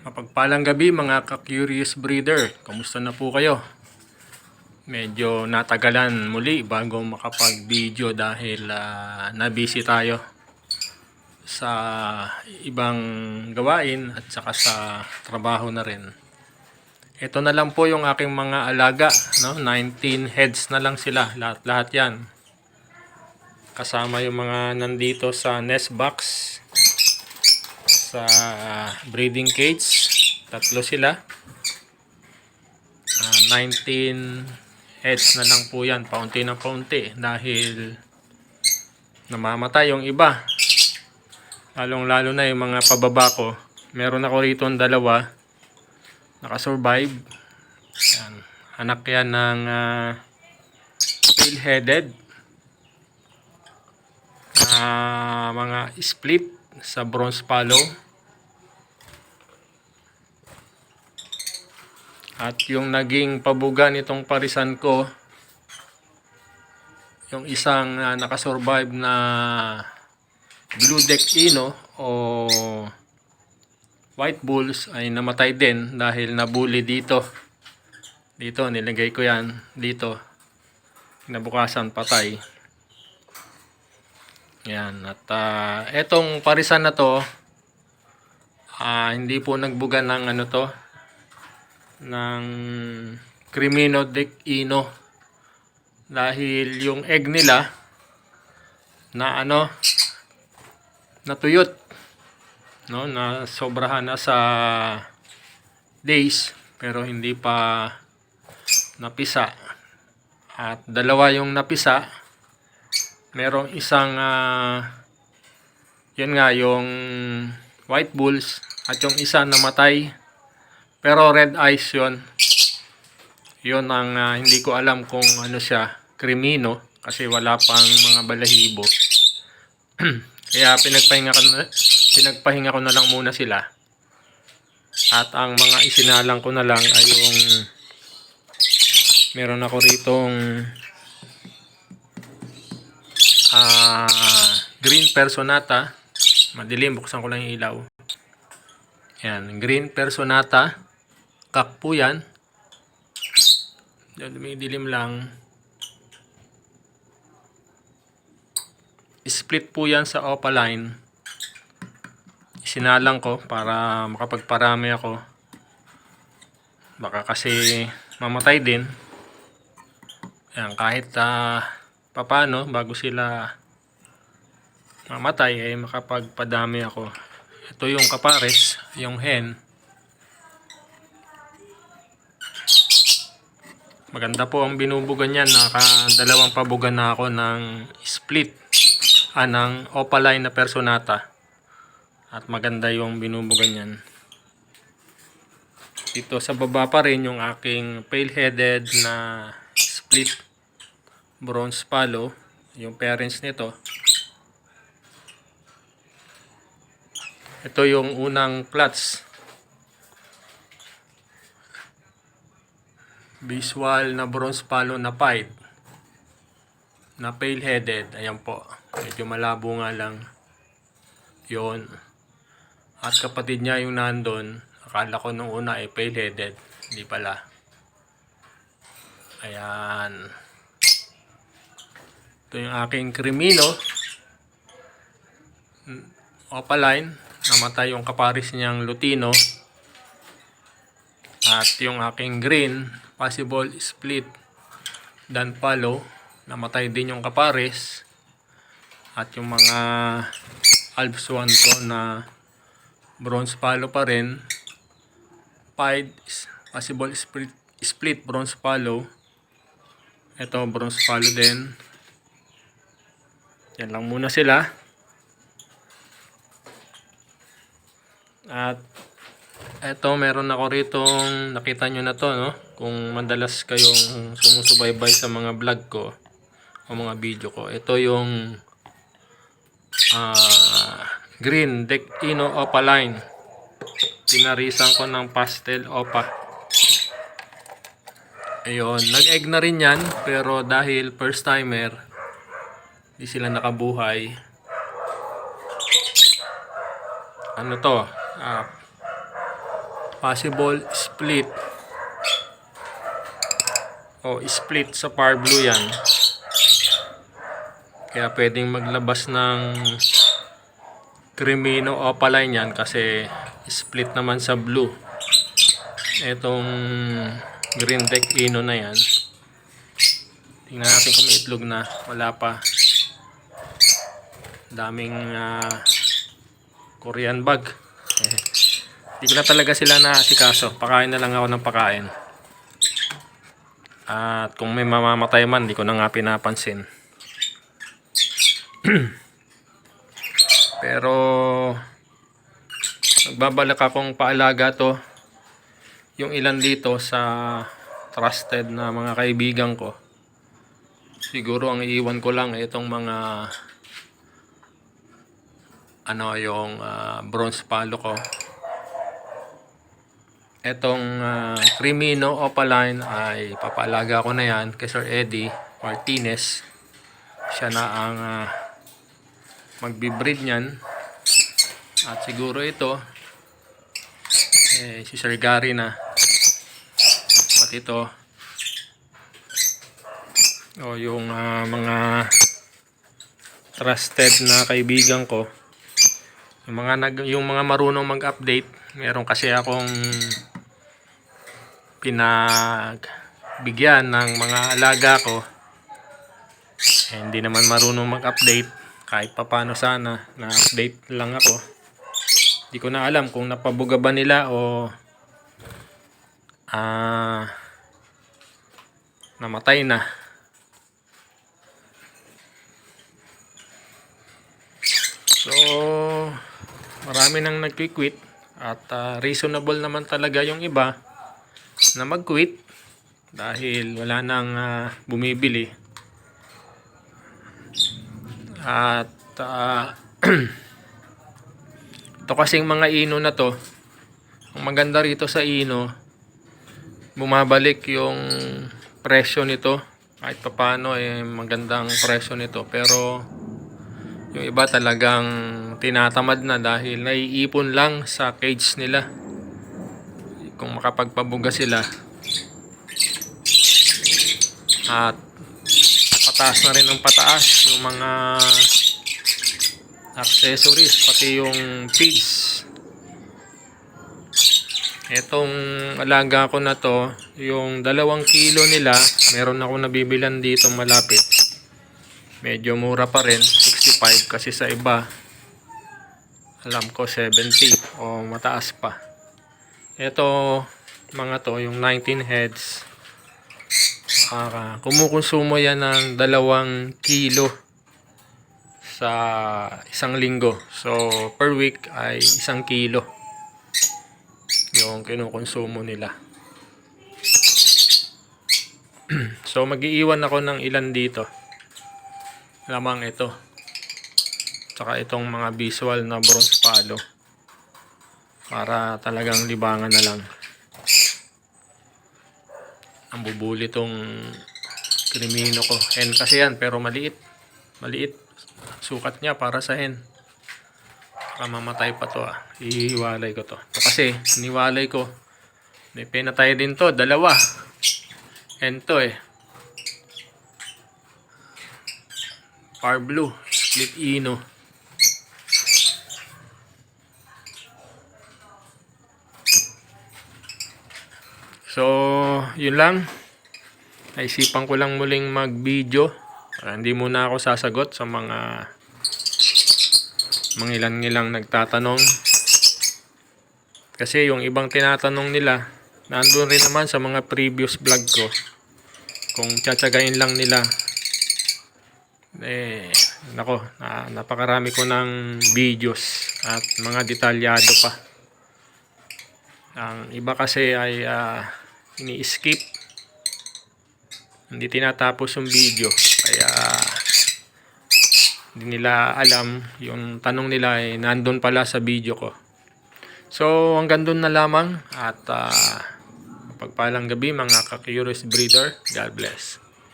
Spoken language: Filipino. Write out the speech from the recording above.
Mapagpalang gabi mga ka-curious breeder. Kamusta na po kayo? Medyo natagalan muli bago makapag-video dahil ah, nabisi tayo sa ibang gawain at saka sa trabaho na rin. Ito na lang po yung aking mga alaga, no? 19 heads na lang sila, lahat-lahat 'yan. Kasama yung mga nandito sa nest box sa breeding cage. Tatlo sila. Ah, 19 heads na lang po yan. Paunti na paunti. Dahil namamatay yung iba. Lalong lalo na yung mga pababa ko. Meron ako rito ang dalawa. Nakasurvive. Yan. Anak yan ng uh, pale-headed. na mga split sa bronze palo. At yung naging pabuga nitong parisan ko, yung isang ah, nakasurvive na blue deck ino o white bulls ay namatay din dahil nabuli dito. Dito, nilagay ko yan. Dito. Kinabukasan patay. Yan. At ah, etong parisan na to, ah, hindi po nagbuga ng ano to, ng Crimino de Ino. Dahil yung egg nila, na ano, natuyot. No, na sobrahan na sa days, pero hindi pa napisa. At dalawa yung napisa, merong isang ah, yun nga yung white bulls at yung isa namatay. Pero red eyes yun. Yun ang ah, hindi ko alam kung ano siya krimino kasi wala pang mga balahibo. Kaya pinagpahinga ko na, pinagpahinga ko na lang muna sila. At ang mga isinalang ko na lang ay yung meron ako ritong ah green personata. Madilim, buksan ko lang yung ilaw. Yan, green personata. Kak po yan. Dumidilim lang. Split po yan sa opaline. Isinalang ko para makapagparami ako. Baka kasi mamatay din. Yan, kahit ah, papano bago sila mamatay ay makapagpadami ako. Ito yung kapares, yung hen. Maganda po ang binubugan niyan. Nakadalawang pabugan na ako ng split. Ah, ng opaline na personata. At maganda yung binubugan niyan. Dito sa baba pa rin yung aking pale-headed na split bronze palo. Yung parents nito. Ito yung unang clutch. Visual na bronze palo na pipe. Na pale headed. Ayan po. Medyo malabo nga lang. Yon. At kapatid niya yung nandun. Akala ko nung una ay pale headed. Hindi pala. Ayan. Ito yung aking krimino. Opaline. Namatay yung kaparis niyang Lutino. At yung aking green possible split dan palo. Namatay din yung kaparis at yung mga Alps 1 ko na bronze palo pa rin. Pied possible split, split bronze palo. Ito bronze palo din yan lang muna sila At eto meron ako ritong nakita nyo na to no. Kung madalas kayong sumusubaybay sa mga vlog ko o mga video ko. Ito yung ah green deck ino opaline. Pinarisan ko ng pastel opa. Ayun, nag-egg na rin yan pero dahil first timer di sila nakabuhay. Ano to? Ah, possible split. O split sa par blue yan. Kaya pwedeng maglabas ng Crimino opaline yan kasi split naman sa blue. Etong green deck ino na yan. Tingnan natin kung may itlog na. Wala pa daming ah, Korean bag. Eh, di ko na talaga sila naasikaso. Pakain na lang ako ng pakain. At kung may mamamatay man di ko na nga pinapansin. Pero nagbabalak akong paalaga to. Yung ilan dito sa trusted na mga kaibigan ko siguro ang iiwan ko lang itong mga ano yung ah, bronze palo ko. Etong ah, Crimino Opaline ay papaalaga ko na yan kay Sir Eddie Martinez. Siya na ang ah, magbibreed niyan. At siguro ito eh, si Sir Gary na. At ito o yung ah, mga trusted na kaibigan ko yung mga nag yung mga marunong mag-update meron kasi akong pinagbigyan ng mga alaga ko. Eh, hindi naman marunong mag-update. Kahit papano sana na-update lang ako. Hindi ko na alam kung napabuga ba nila o ah namatay na so marami nang nagki-quit at ah, reasonable naman talaga yung iba na mag-quit dahil wala nang ah, bumibili. At ah, ito kasing mga ino na to. Ang maganda rito sa ino bumabalik yung presyo nito. Kahit papano eh magandang presyo nito. Pero yung iba talagang tinatamad na dahil naiipon lang sa cage nila. Kung makapagpabuga sila. At pataas na rin ang pataas yung mga accessories pati yung feeds. Etong alaga ko na to yung dalawang kilo nila meron ako nabibilan dito malapit medyo mura pa rin 65 kasi sa iba. Alam ko 70 o mataas pa. Ito mga to yung 19 heads. Ah, kumukonsumo yan ng dalawang kilo sa isang linggo. So per week ay isang kilo yung kinukonsumo nila. So magiiwan ako ng ilan dito lamang ito. Tsaka itong mga visual na bronze palo. Para talagang libangan na lang. Ang bubuli tong krimino ko. Hen kasi yan pero maliit. Maliit. Sukat niya para sa hen. Baka mamatay pa to ah. Ihiwalay ko to. Kasi niwalay ko. May pinatay din to. Dalawa. Hen to eh Par blue, split ino. So, yun lang. Naisipan ko lang muling mag-video. Hindi muna ako sasagot sa mga mga ilan-ilang nagtatanong. Kasi yung ibang tinatanong nila, nandun rin naman sa mga previous vlog ko. Kung tsatsagain lang nila eh nako na, napakarami ko ng videos at mga detalyado pa. Ang iba kasi ay ah, ini-skip. Hindi tinatapos yung video kaya hindi nila alam. Yung tanong nila ay nandun pala sa video ko. So hanggang doon na lamang at ah, pagpalang gabi mga ka-curious breeder. God bless